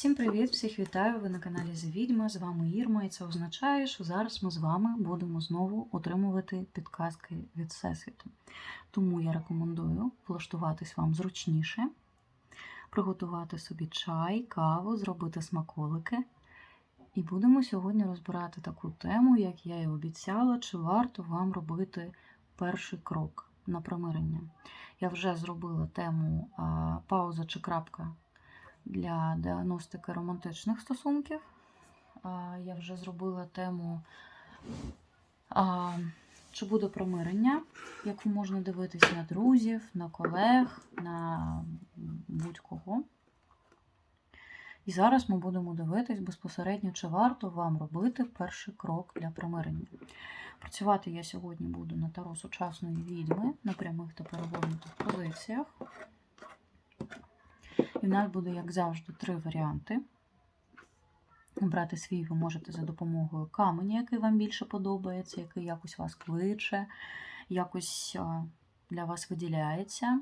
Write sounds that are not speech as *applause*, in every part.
Всім привіт! Всіх вітаю! Ви на каналі The Відьма. З вами Ірма, і це означає, що зараз ми з вами будемо знову отримувати підказки від Всесвіту. Тому я рекомендую влаштуватись вам зручніше, приготувати собі чай, каву, зробити смаколики. І будемо сьогодні розбирати таку тему, як я і обіцяла, чи варто вам робити перший крок на примирення. Я вже зробила тему пауза чи крапка для діагностики романтичних стосунків. Я вже зробила тему, чи буде примирення, яку можна дивитись на друзів, на колег, на будь-кого. І зараз ми будемо дивитись безпосередньо, чи варто вам робити перший крок для примирення. Працювати я сьогодні буду на таро сучасної відьми на прямих та перегорнутих позиціях. І в нас буде, як завжди, три варіанти. Обрати свій ви можете за допомогою каменя, який вам більше подобається, який якось вас кличе, якось для вас виділяється.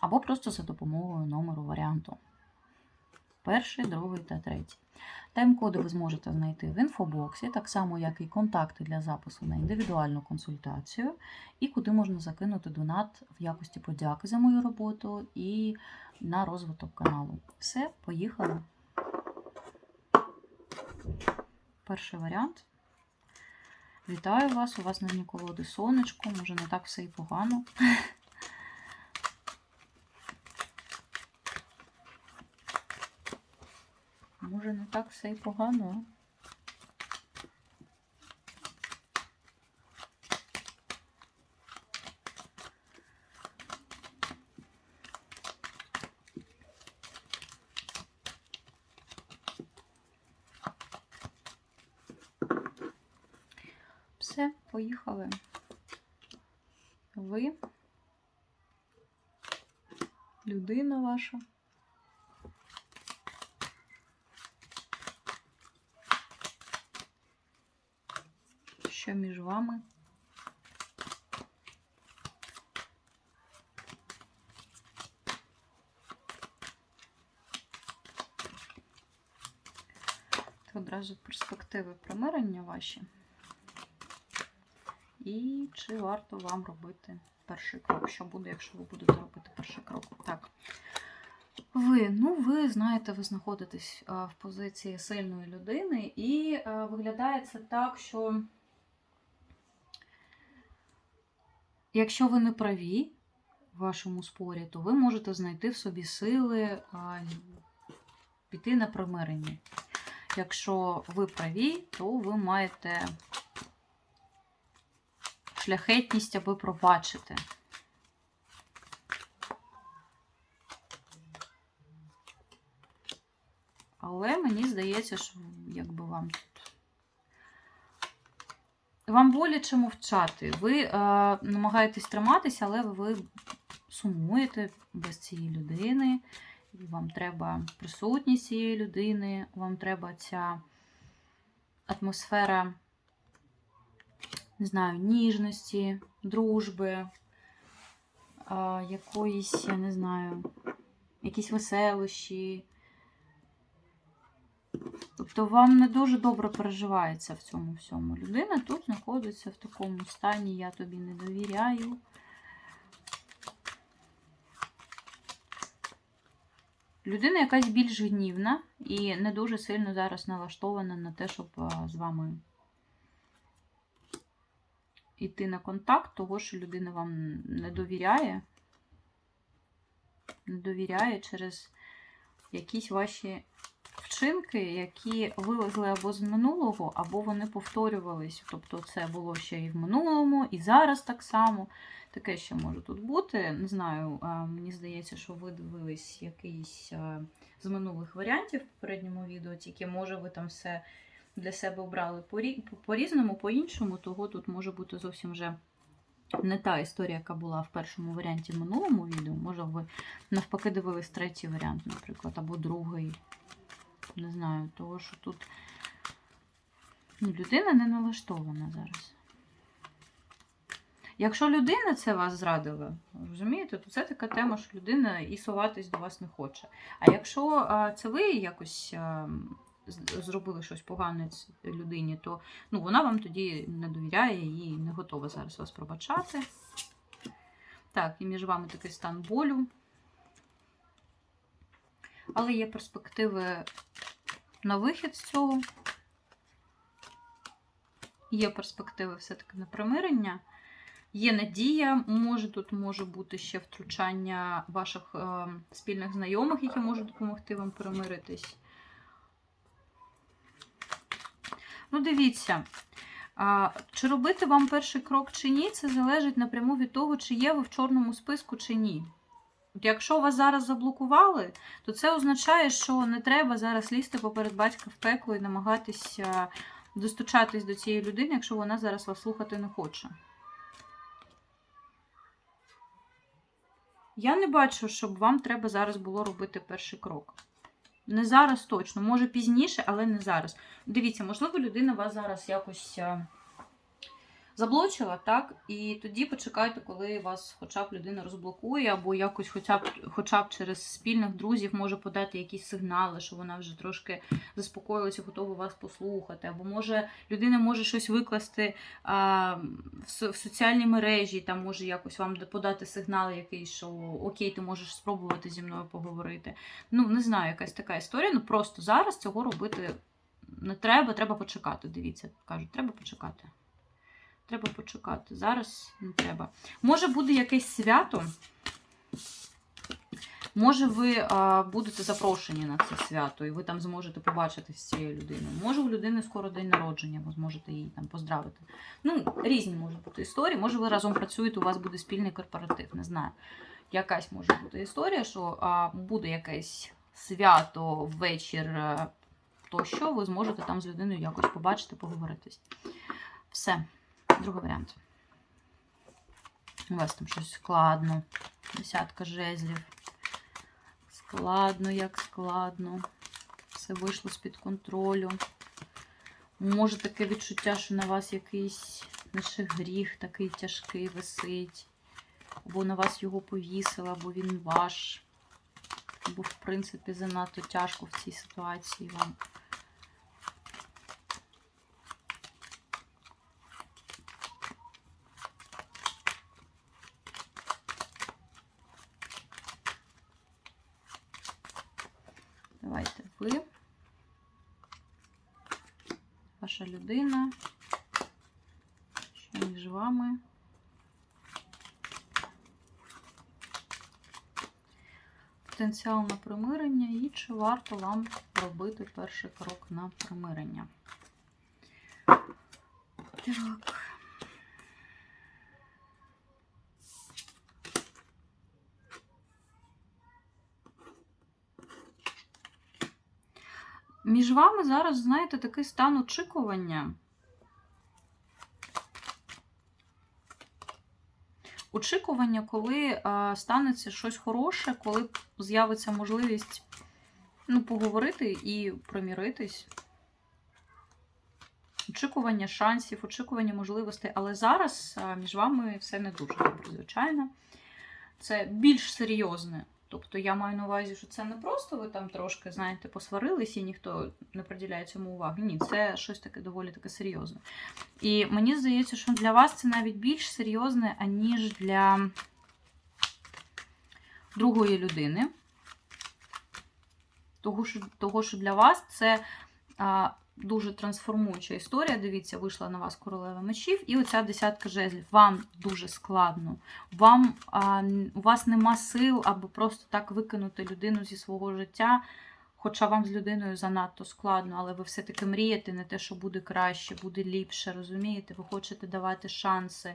Або просто за допомогою номеру варіанту. Перший, другий та третій. Тайм-коди ви зможете знайти в інфобоксі, так само, як і контакти для запису на індивідуальну консультацію, і куди можна закинути донат в якості подяки за мою роботу і на розвиток каналу. Все, поїхали. Перший варіант. Вітаю вас! У вас на дні колоди сонечко, може не так все і погано. Може, не так все і погано. Все, поїхали. Ви, людина ваша. Що між вами. Це одразу перспективи примирення ваші. І чи варто вам робити перший крок? Що буде, якщо ви будете робити перший крок? Так. Ви, ну, ви знаєте, ви знаходитесь в позиції сильної людини, і виглядає це так, що. Якщо ви не праві в вашому спорі, то ви можете знайти в собі сили а, піти на примирення. Якщо ви праві, то ви маєте шляхетність, аби пробачити. Але мені здається, що якби вам вам боляче мовчати. Ви е, намагаєтесь триматися, але ви сумуєте без цієї людини. Вам треба присутність цієї людини, вам треба ця атмосфера, не знаю, ніжності, дружби, е, якоїсь, я не знаю, якісь веселощі. Тобто вам не дуже добре переживається в цьому всьому. Людина тут знаходиться в такому стані, я тобі не довіряю. Людина якась більш гнівна і не дуже сильно зараз налаштована на те, щоб з вами йти на контакт, того, що людина вам не довіряє. Не довіряє через якісь ваші вчинки, які вилезли або з минулого, або вони повторювались. Тобто це було ще і в минулому, і зараз так само. Таке ще може тут бути. Не знаю, мені здається, що ви дивились якийсь з минулих варіантів в попередньому відео, тільки може ви там все для себе обрали по-різному, по-іншому, того тут може бути зовсім вже. Не та історія, яка була в першому варіанті в минулому відео. Може, ви навпаки дивились третій варіант, наприклад, або другий. Не знаю, того, що тут ну, людина не налаштована зараз. Якщо людина це вас зрадила, розумієте, то це така тема, що людина і соватись до вас не хоче. А якщо це ви якось зробили щось погане людині, то ну, вона вам тоді не довіряє і не готова зараз вас пробачати. Так, і між вами такий стан болю. Але є перспективи на вихід з цього. Є перспективи все-таки на примирення. Є надія, може тут може бути ще втручання ваших е, спільних знайомих, які можуть допомогти вам примиритись. Ну, дивіться, чи робити вам перший крок чи ні, це залежить напряму від того, чи є ви в чорному списку чи ні. От якщо вас зараз заблокували, то це означає, що не треба зараз лізти поперед батька в пекло і намагатися достучатись до цієї людини, якщо вона зараз вас слухати не хоче. Я не бачу, щоб вам треба зараз було робити перший крок. Не зараз точно, може пізніше, але не зараз. Дивіться, можливо, людина вас зараз якось е, заблочила, так? І тоді почекайте, коли вас хоча б людина розблокує, або якось хоча б, хоча б через спільних друзів може подати якісь сигнали, що вона вже трошки заспокоїлася, готова вас послухати. Або може людина може щось викласти а, в, в соціальній мережі, там може якось вам подати сигнал якийсь, що окей, ти можеш спробувати зі мною поговорити. Ну, не знаю, якась така історія. Ну просто зараз цього робити не треба, треба почекати. Дивіться, кажуть, треба почекати. Треба почекати. Зараз не треба. Може буде якесь свято. Може, ви а, будете запрошені на це свято, і ви там зможете побачитися з цією людиною. Може, у людини скоро день народження, ви зможете її там поздравити. Ну, різні можуть бути історії. Може, ви разом працюєте, у вас буде спільний корпоратив, не знаю. Якась може бути історія, що а, буде якесь свято, вечір, е, тощо, ви зможете там з людиною якось побачити, поговоритись. Все. Другий варіант. У вас там щось складно. Десятка жезлів. Складно, як складно. Все вийшло з-під контролю. Може таке відчуття, що на вас якийсь лише гріх такий тяжкий висить. Або на вас його повісили, або він ваш. Або, в принципі, занадто тяжко в цій ситуації вам. Давайте ви. Ваша людина. Що між вами? Потенціал на примирення і чи варто вам робити перший крок на примирення? Так. Між вами зараз, знаєте, такий стан очікування. Очікування, коли а, станеться щось хороше, коли з'явиться можливість ну, поговорити і приміритись. Очікування шансів, очікування можливостей. Але зараз між вами все не дуже добре, звичайно. Це більш серйозне. Тобто я маю на увазі, що це не просто ви там трошки, знаєте, посварились і ніхто не приділяє цьому уваги. Ні, це щось таке доволі таке серйозне. І мені здається, що для вас це навіть більш серйозне, аніж для другої людини. Того, що, того, що для вас це а, дуже трансформуюча історія. Дивіться, вийшла на вас королева мечів, і оця десятка жезлів. Вам дуже складно. Вам, а, у вас нема сил, аби просто так викинути людину зі свого життя. Хоча вам з людиною занадто складно, але ви все-таки мрієте на те, що буде краще, буде ліпше, розумієте? Ви хочете давати шанси.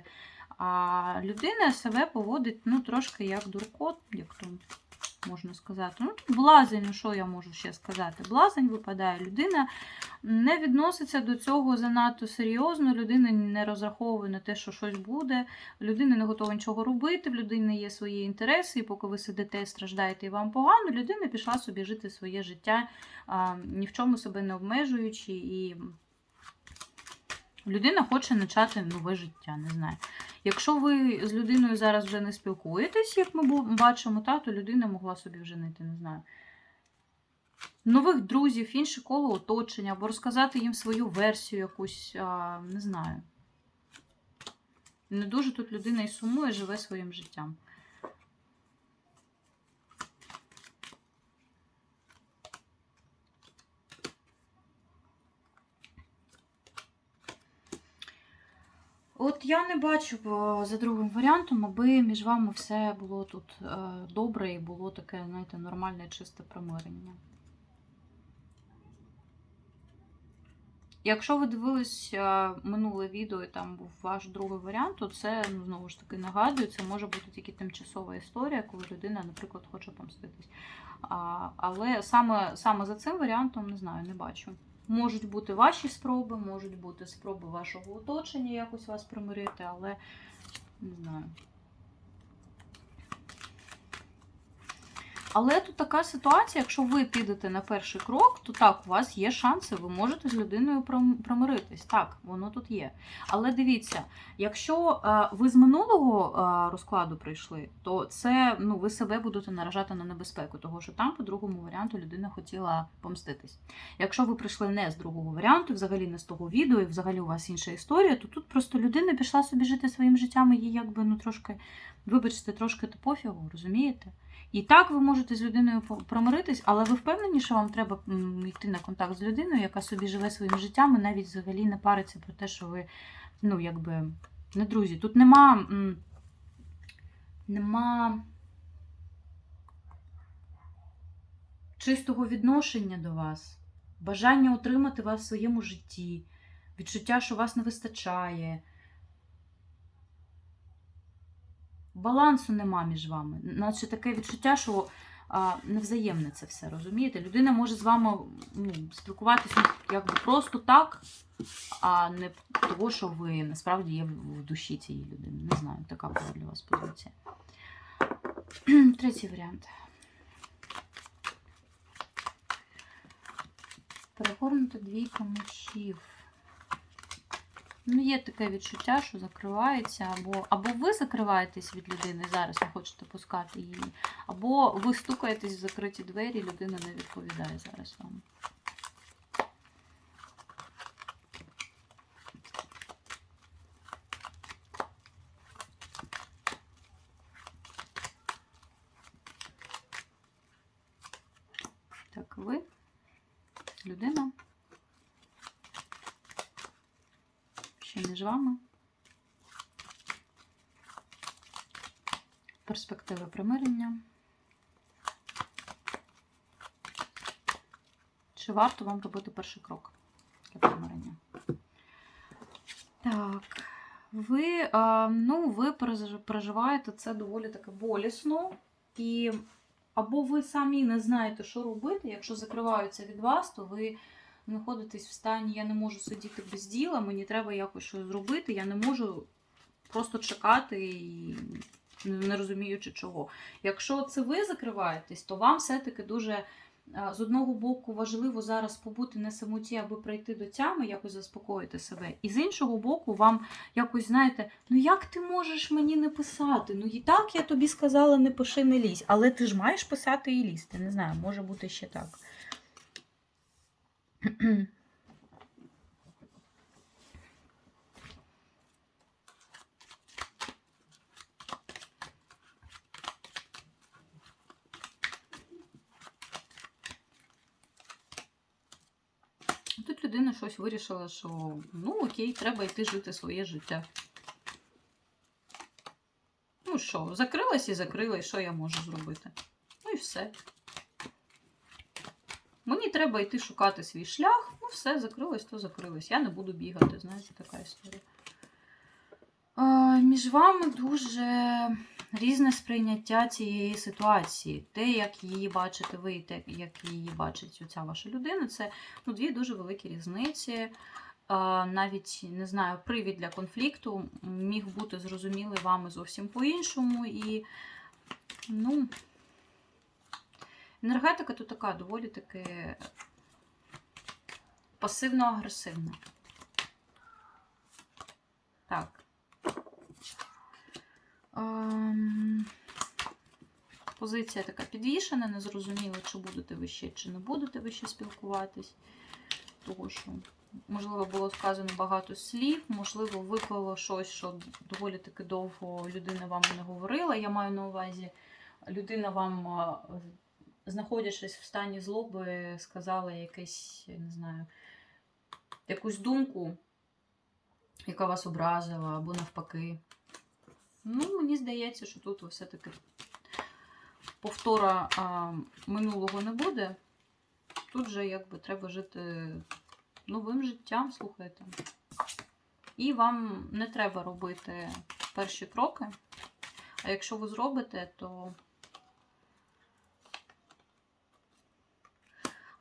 А людина себе поводить ну, трошки як дуркот, як то можна сказати. Ну, блазень, ну що я можу ще сказати? Блазень випадає. Людина не відноситься до цього занадто серйозно, людина не розраховує на те, що щось буде, людина не готова нічого робити, в людини є свої інтереси, і поки ви сидите страждаєте і вам погано, людина пішла собі жити своє життя, а, ні в чому себе не обмежуючи і Людина хоче почати нове життя, не знаю. Якщо ви з людиною зараз вже не спілкуєтесь, як ми бачимо, та, то людина могла собі вже знайти, не знаю. Нових друзів, інше коло оточення, або розказати їм свою версію якусь, а, не знаю. Не дуже тут людина і сумує, живе своїм життям. От я не бачу за другим варіантом, аби між вами все було тут е, добре і було таке, знаєте, нормальне, чисте примирення. Якщо ви дивились е, минуле відео і там був ваш другий варіант, то це, ну, знову ж таки, нагадую, це може бути тільки тимчасова історія, коли людина, наприклад, хоче помститись. А, але саме, саме за цим варіантом не знаю, не бачу. Можуть бути ваші спроби, можуть бути спроби вашого оточення якось вас примирити, але не знаю. Але тут така ситуація, якщо ви підете на перший крок, то так, у вас є шанси, ви можете з людиною пром- примиритись. Так, воно тут є. Але дивіться, якщо е, ви з минулого е, розкладу прийшли, то це ну, ви себе будете наражати на небезпеку, тому що там, по другому варіанту, людина хотіла помститись. Якщо ви прийшли не з другого варіанту, взагалі не з того відео, і взагалі у вас інша історія, то тут просто людина пішла собі жити своїм життям, і їй якби ну трошки, вибачте, трошки то пофігу, розумієте? І так ви можете з людиною промиритись, але ви впевнені, що вам треба йти на контакт з людиною, яка собі живе своїм життям і навіть взагалі не париться про те, що ви, ну, якби, не друзі. Тут нема. Нема чистого відношення до вас, бажання утримати вас в своєму житті, відчуття, що вас не вистачає. Балансу нема між вами. Наче таке відчуття, що невзаємне це все, розумієте? Людина може з вами ну, спілкуватися якби просто так, а не того, що ви насправді є в душі цієї людини. Не знаю, така була для вас позиція. *clears throat* Третій варіант. Перегорнута двійка мечів. Ну, є таке відчуття, що закривається, або, або ви закриваєтесь від людини, зараз не хочете пускати її, або ви стукаєтесь в закриті двері, людина не відповідає зараз вам. Так, ви, людина. Ще між вами. Перспективи примирення. Чи варто вам робити перший крок для примирення? Так, ви, ну, ви переживаєте це доволі таки болісно. І або ви самі не знаєте, що робити, якщо закриваються від вас, то ви знаходитесь в стані, я не можу сидіти без діла, мені треба якось щось зробити, я не можу просто чекати і не розуміючи чого. Якщо це ви закриваєтесь, то вам все-таки дуже з одного боку важливо зараз побути на самоті, аби прийти до тями, якось заспокоїти себе. І з іншого боку, вам якось знаєте, ну як ти можеш мені не писати? Ну і так я тобі сказала, не пиши, не лізь, але ти ж маєш писати і лізти. Не знаю, може бути ще так. Тут людина щось вирішила, що ну окей, треба йти жити своє життя. Ну що, закрилась і закрила, і що я можу зробити? Ну і все. Мені треба йти шукати свій шлях. Ну, все, закрилось, то закрилось. Я не буду бігати, знаєте, така історія. А, між вами дуже різне сприйняття цієї ситуації. Те, як її бачите ви, і те, як її бачить оця ваша людина, це ну, дві дуже великі різниці. Навіть не знаю, привід для конфлікту міг бути зрозумілий вами зовсім по-іншому. І, ну, Енергетика тут така доволі таки е, пасивно-агресивна. Так. Ем... Позиція така підвішена, не зрозуміло, чи будете ви ще, чи не будете ви ще спілкуватись. Того, що, можливо, було сказано багато слів, можливо, виклало щось, що доволі таки довго людина вам не говорила. Я маю на увазі, людина вам е, знаходячись в стані злоби, сказала якесь, не знаю, якусь думку, яка вас образила, або навпаки. Ну, мені здається, що тут все-таки повтора а, минулого не буде. Тут же якби треба жити новим життям, слухайте. І вам не треба робити перші кроки. А якщо ви зробите, то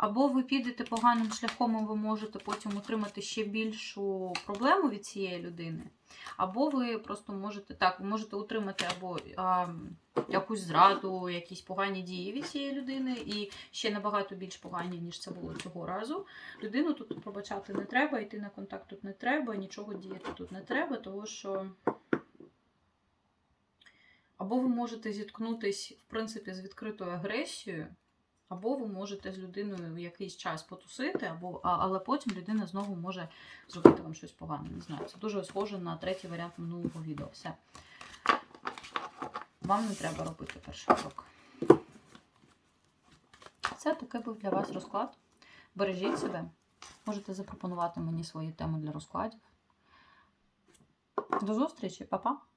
або ви підете поганим шляхом, і ви можете потім отримати ще більшу проблему від цієї людини. Або ви просто можете так, ви можете отримати або а, якусь зраду, якісь погані дії від цієї людини, і ще набагато більш погані, ніж це було цього разу. Людину тут пробачати не треба, йти на контакт тут не треба, нічого діяти тут не треба, тому що. Або ви можете зіткнутись, в принципі, з відкритою агресією, або ви можете з людиною якийсь час потусити, або, але потім людина знову може зробити вам щось погане. Не знаю. Це дуже схоже на третій варіант минулого відео. Все. Вам не треба робити перший крок. Це такий був для вас розклад. Бережіть себе. Можете запропонувати мені свої теми для розкладів. До зустрічі, Па-па!